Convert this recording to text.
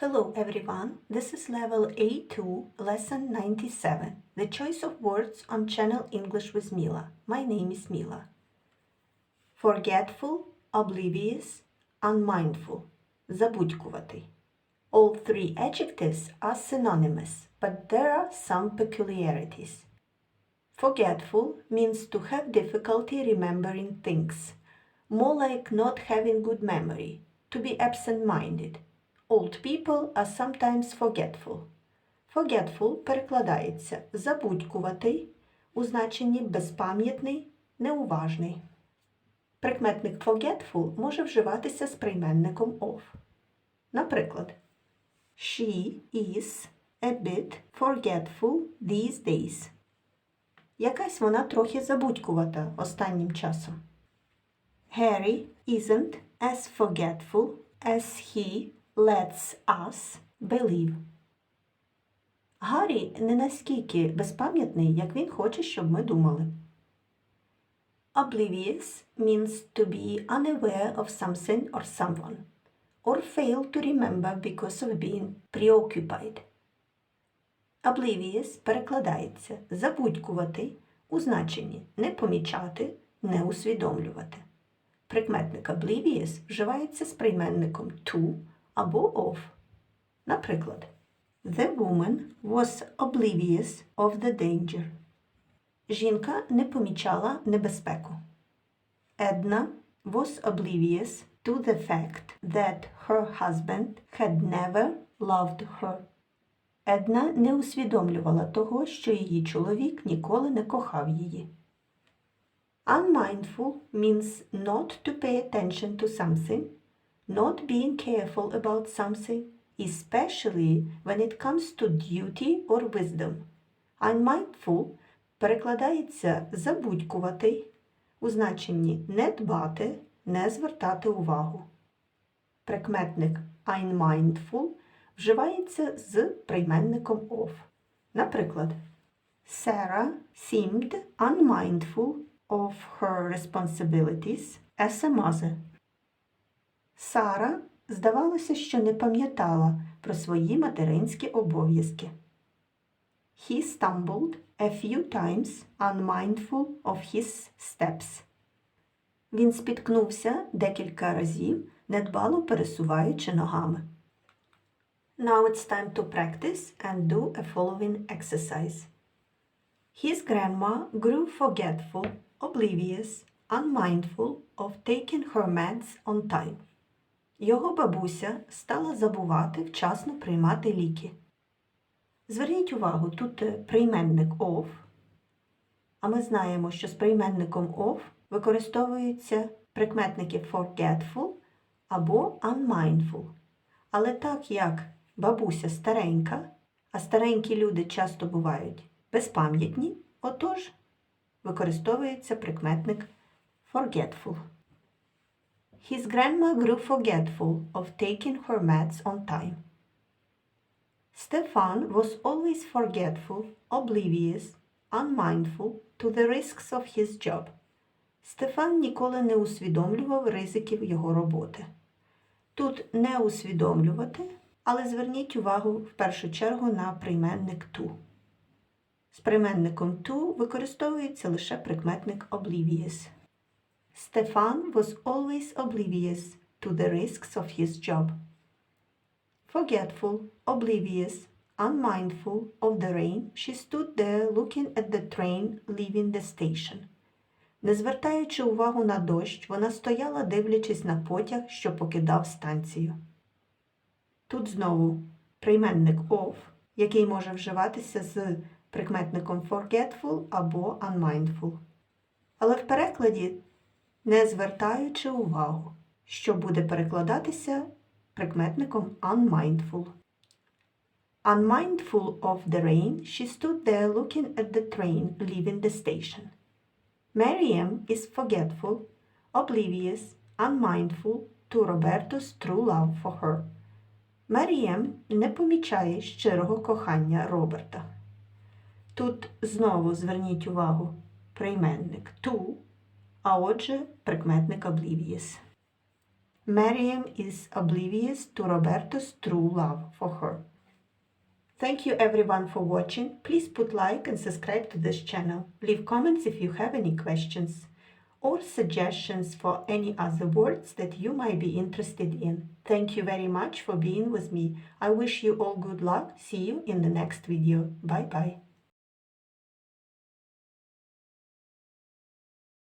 Hello everyone, this is level A2, lesson 97, the choice of words on channel English with Mila. My name is Mila. Forgetful, oblivious, unmindful, забудькуватий. All three adjectives are synonymous, but there are some peculiarities. Forgetful means to have difficulty remembering things, more like not having good memory, to be absent minded. Old people are sometimes forgetful. Forgetful перекладається забудькуватий у значенні безпам'ятний, неуважний. Прикметник forgetful може вживатися з прийменником of. Наприклад, She is a bit forgetful these days. Якась вона трохи забудькувата останнім часом. Harry isn't as forgetful as he lets us believe. Гаррі не наскільки безпам'ятний, як він хоче, щоб ми думали. Oblivious means to be unaware of something or someone, or fail to remember because of being preoccupied. Oblivious перекладається забудькувати у значенні не помічати, не усвідомлювати. Прикметник oblivious вживається з прийменником to або of. Наприклад, The woman was oblivious of the danger. Жінка не помічала небезпеку. Edna was oblivious to the fact that her husband had never loved her. Една не усвідомлювала того, що її чоловік ніколи не кохав її. Unmindful means not to pay attention to something, not being careful about something, especially when it comes to duty or wisdom. Unmindful перекладається забудькуватий у значенні не дбати, не звертати увагу. Прикметник unmindful вживається з прийменником of. Наприклад, Sarah seemed unmindful of her responsibilities as a mother. Сара, здавалося, що не пам'ятала про свої материнські обов'язки. He stumbled a few times, unmindful of his steps. Він спіткнувся декілька разів, недбало пересуваючи ногами. Now it's time to practice and do a following exercise. His grandma grew forgetful, oblivious, unmindful of taking her meds on time. Його бабуся стала забувати вчасно приймати ліки. Зверніть увагу, тут е, прийменник of. А ми знаємо, що з прийменником of використовуються прикметники forgetful або unmindful. Але так як бабуся старенька, а старенькі люди часто бувають безпам'ятні, отож використовується прикметник forgetful. His grandma grew forgetful of taking her meds on time. Stefan was always forgetful, oblivious, unmindful to the risks of his job. Стефан ніколи не усвідомлював ризиків його роботи. Тут не усвідомлювати, але зверніть увагу в першу чергу на прийменник to. З прийменником to використовується лише прикметник oblivious. Stefan was always oblivious to the risks of his job. Forgetful, oblivious, unmindful of the rain, she stood there looking at the train leaving the station. Не звертаючи увагу на дощ, вона стояла, дивлячись на потяг, що покидав станцію. Тут знову прийменник of, який може вживатися з прикметником forgetful або unmindful. Але в перекладі не звертаючи увагу, що буде перекладатися прикметником unmindful. Unmindful of the rain, she stood there looking at the train leaving the station. Mariam is forgetful, oblivious, unmindful to Roberto's true love for her. Марієм не помічає щирого кохання Роберта. Тут знову зверніть увагу прийменник to, а отже прикметник oblivious. Mariam is oblivious to Roberto's true love for her. Thank you everyone for watching. Please put like and subscribe to this channel. Leave comments if you have any questions or suggestions for any other words that you might be interested in. Thank you very much for being with me. I wish you all good luck. See you in the next video. Bye bye.